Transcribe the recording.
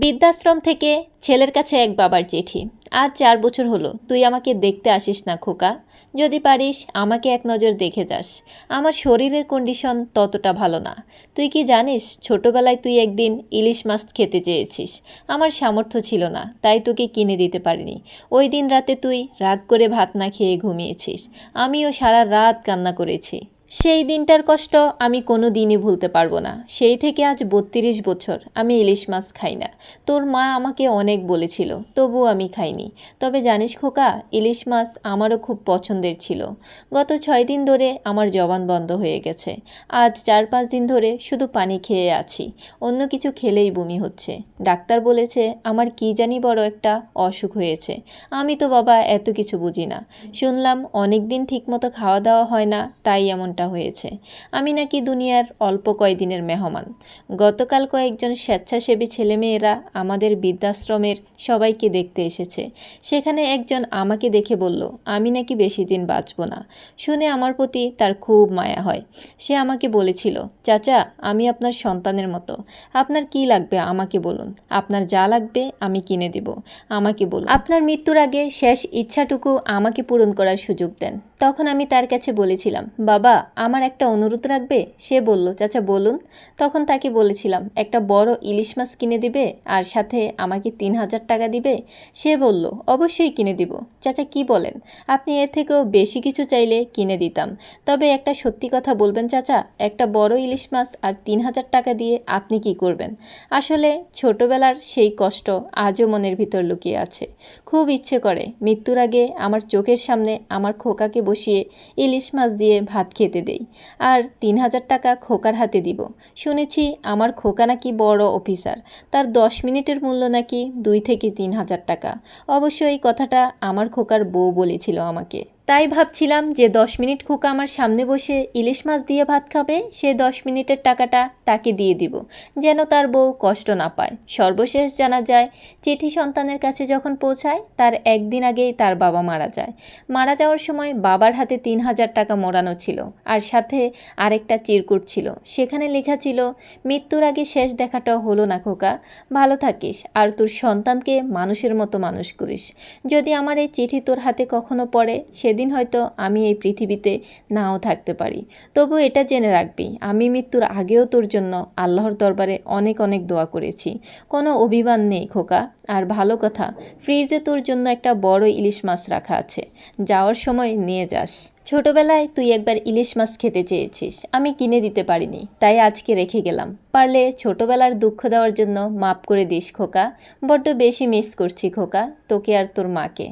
বৃদ্ধাশ্রম থেকে ছেলের কাছে এক বাবার চিঠি। আজ চার বছর হলো, তুই আমাকে দেখতে আসিস না খোকা। যদি পারিস, আমাকে এক নজর দেখে যাস। আমার শরীরের কন্ডিশন ততটা ভালো না। তুই কি জানিস, ছোটবেলায় তুই একদিন ইলিশ মাছ খেতে চেয়েছিস। আমার সামর্থ্য ছিল না, তাই তোকে কিনে দিতে পারিনি। ওই দিন রাতে তুই রাগ করে ভাত না খেয়ে ঘুমিয়েছিস। আমিও সারা রাত কান্না করেছি। সেই দিনটার কষ্ট আমি কোনো দিনই ভুলতে পারব না। সেই থেকে আজ বত্রিশ বছর আমি ইলিশ মাছ খাই না। তোর মা আমাকে অনেক বলেছিল তবু আমি খাইনি। তবে জানিস খোকা, ইলিশ মাছ আমারও খুব পছন্দের ছিল। গত ছয় দিন ধরে আমার জবান বন্ধ হয়ে গেছে। আজ চার পাঁচ দিন ধরে শুধু পানি খেয়ে আছি। অন্য কিছু খেলেই বমি হচ্ছে। ডাক্তার বলেছে, আমার কি জানি বড় একটা অসুখ হয়েছে। আমি তো বাবা এত কিছু বুঝি না। শুনলাম অনেক দিন ঠিকমতো খাওয়া দাওয়া হয় না, তাই এমনটা হয়েছে। আমি নাকি দুনিয়ার অল্প কয়দিনের মেহমান। গতকাল কয়েকজন স্বেচ্ছাসেবী ছেলেমেয়েরা আমাদের বৃদ্ধাশ্রমের সবাইকে দেখতে এসেছে। সেখানে একজন আমাকে দেখে বলল, আমি নাকি বেশি দিন বাঁচব না। শুনে আমার প্রতি তার খুব মায়া হয়। সে আমাকে বলেছিল, চাচা, আমি আপনার সন্তানের মতো। আপনার কি লাগবে আমাকে বলুন। আপনার যা লাগবে আমি কিনে দেব। আমাকে বলুন আপনার মৃত্যুর আগে শেষ ইচ্ছাটুকু আমাকে পূরণ করার সুযোগ দেন। তখন আমি তার কাছে বলেছিলাম, বাবা আমার একটা অনুরোধ রাখবে? সে বলল, চাচা, বলুন। তখন তাকে বলেছিলাম, একটা বড় ইলিশ মাছ কিনে দিবে আর সাথে আমাকে তিন হাজার টাকা দিবে? সে বলল, অবশ্যই কিনে দিব। চাচা কি বলেন? আপনি এর থেকেও বেশি কিছু চাইলে কিনে দিতাম। তবে একটা সত্যি কথা বলবেন, চাচা, একটা বড় ইলিশ মাছ আর তিন হাজার টাকা দিয়ে আপনি কি করবেন? আসলে ছোটবেলার সেই কষ্ট আজও মনের ভিতর লুকিয়ে আছে। খুব ইচ্ছে করে, মৃত্যুর আগে আমার চোখের সামনে আমার খোকাকে বসিয়ে ইলিশ মাছ দিয়ে ভাত খেতে দেই। আর তিন হাজার টাকা খোকার হাতে দিব। শুনেছি আমার খোকা নাকি বড় অফিসার। তার দশ মিনিটের মূল্য নাকি দুই থেকে তিন হাজার টাকা। অবশ্য এই কথাটা আমার খোকার বউ বলেছিল আমাকে। তাই ভাবছিলাম যে দশ মিনিট খোকা আমার সামনে বসে ইলিশ মাছ দিয়ে ভাত খাবে, সে দশ মিনিটের টাকাটা তাকে দিয়ে দিব, যেন তার বউ কষ্ট না পায়। সর্বশেষ জানা যায়, চিঠি সন্তানের কাছে যখন পৌঁছায়, তার একদিন আগেই তার বাবা মারা যায়। মারা যাওয়ার সময় বাবার হাতে তিন হাজার টাকা মোড়ানো ছিল, আর সাথে আরেকটা চিরকুট ছিল। সেখানে লেখা ছিল, মৃত্যুর আগে শেষ দেখাটা হলো না খোকা, ভালো থাকিস, আর তোর সন্তানকে মানুষের মতো মানুষ করিস। যদি আমার এই চিঠি তোর হাতে কখনো পড়ে সেদিন হয়তো আমি এই পৃথিবীতে নাও থাকতে পারি। তবু এটা জেনে রাখবি, আমি মৃত্যুর আগেও তোর জন্য আল্লাহর দরবারে অনেক অনেক দোয়া করেছি। কোনো অভিমান নেই খোকা, আর ভালো কথা, ফ্রিজে তোর জন্য একটা বড় ইলিশ মাছ রাখা আছে, যাওয়ার সময় নিয়ে যাস। ছোটবেলায় তুই একবার ইলিশ মাছ খেতে চেয়েছিস, আমি কিনে দিতে পারিনি, তাই আজকে রেখে গেলাম। পারলে ছোটবেলার দুঃখ দেওয়ার জন্য মাপ করে দিস খোকা, বড্ড বেশি মিস করছি খোকা, তোকে আর তোর মাকে।